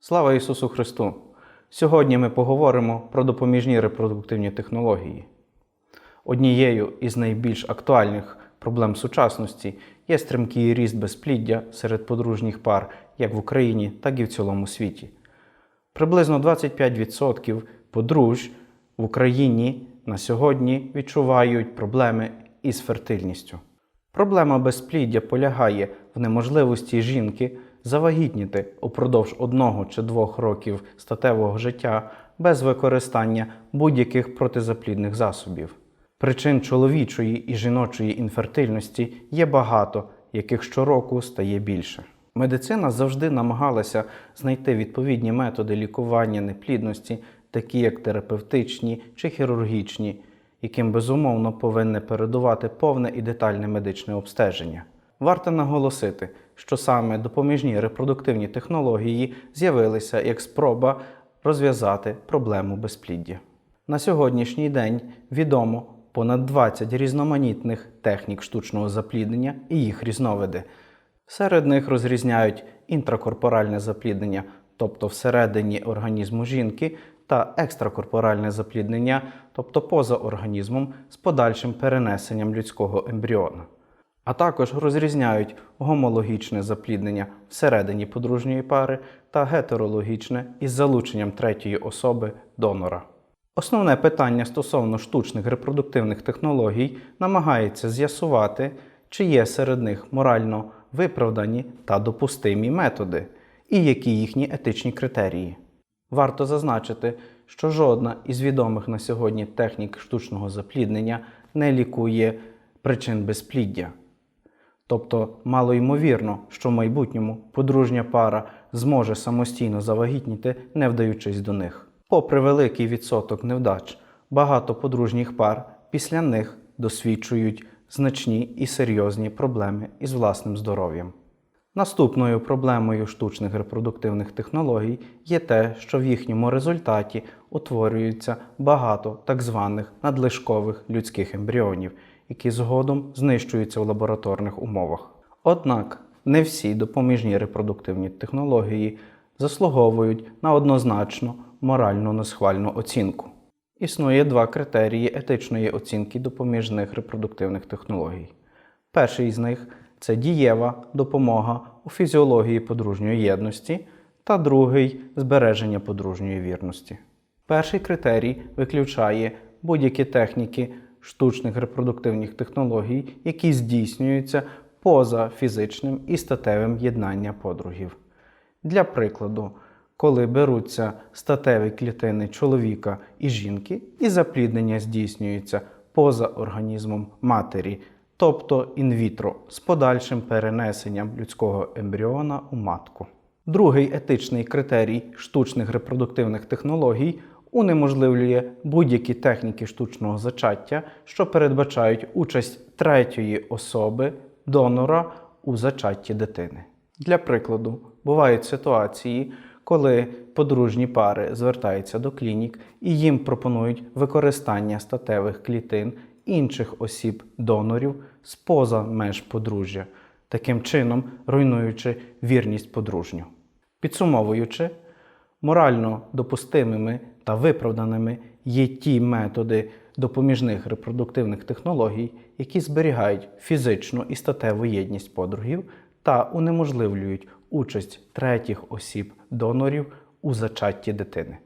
Слава Ісусу Христу! Сьогодні ми поговоримо про допоміжні репродуктивні технології. Однією із найбільш актуальних проблем сучасності є стрімкий ріст безпліддя серед подружніх пар як в Україні, так і в цілому світі. Приблизно 25% подружжя в Україні на сьогодні відчувають проблеми із фертильністю. Проблема безпліддя полягає в неможливості жінки завагітніти упродовж одного чи двох років статевого життя без використання будь-яких протизаплідних засобів. Причин чоловічої і жіночої інфертильності є багато, яких щороку стає більше. Медицина завжди намагалася знайти відповідні методи лікування неплідності, такі як терапевтичні чи хірургічні, яким безумовно повинне передувати повне і детальне медичне обстеження. Варто наголосити, що саме допоміжні репродуктивні технології з'явилися як спроба розв'язати проблему безпліддя. На сьогоднішній день відомо понад 20 різноманітних технік штучного запліднення і їх різновиди. Серед них розрізняють інтракорпоральне запліднення, тобто всередині організму жінки, та екстракорпоральне запліднення, тобто поза організмом з подальшим перенесенням людського ембріона. А також розрізняють гомологічне запліднення всередині подружньої пари та гетерологічне із залученням третьої особи донора. Основне питання стосовно штучних репродуктивних технологій намагається з'ясувати, чи є серед них морально виправдані та допустимі методи, і які їхні етичні критерії. Варто зазначити, що жодна із відомих на сьогодні технік штучного запліднення не лікує причин безпліддя. Тобто мало ймовірно, що в майбутньому подружня пара зможе самостійно завагітніти, не вдаючись до них. Попри великий відсоток невдач, багато подружніх пар після них досвідчують значні і серйозні проблеми із власним здоров'ям. Наступною проблемою штучних репродуктивних технологій є те, що в їхньому результаті утворюється багато так званих надлишкових людських ембріонів, які згодом знищуються в лабораторних умовах. Однак не всі допоміжні репродуктивні технології заслуговують на однозначно морально несхвальну оцінку. Існує два критерії етичної оцінки допоміжних репродуктивних технологій. Перший з них це дієва допомога у фізіології подружньої єдності, та другий збереження подружньої вірності. Перший критерій виключає будь-які техніки штучних репродуктивних технологій, які здійснюються поза фізичним і статевим єднанням подругів. Для прикладу, коли беруться статеві клітини чоловіка і жінки, і запліднення здійснюється поза організмом матері, тобто інвітро, з подальшим перенесенням людського ембріона у матку. Другий етичний критерій штучних репродуктивних технологій унеможливлює будь-які техніки штучного зачаття, що передбачають участь третьої особи донора у зачатті дитини. Для прикладу, бувають ситуації, коли подружні пари звертаються до клінік і їм пропонують використання статевих клітин інших осіб донорів з поза меж подружжя, таким чином руйнуючи вірність подружню. Підсумовуючи, морально допустимими та виправданими є ті методи допоміжних репродуктивних технологій, які зберігають фізичну і статеву єдність подругів та унеможливлюють участь третіх осіб донорів у зачатті дитини.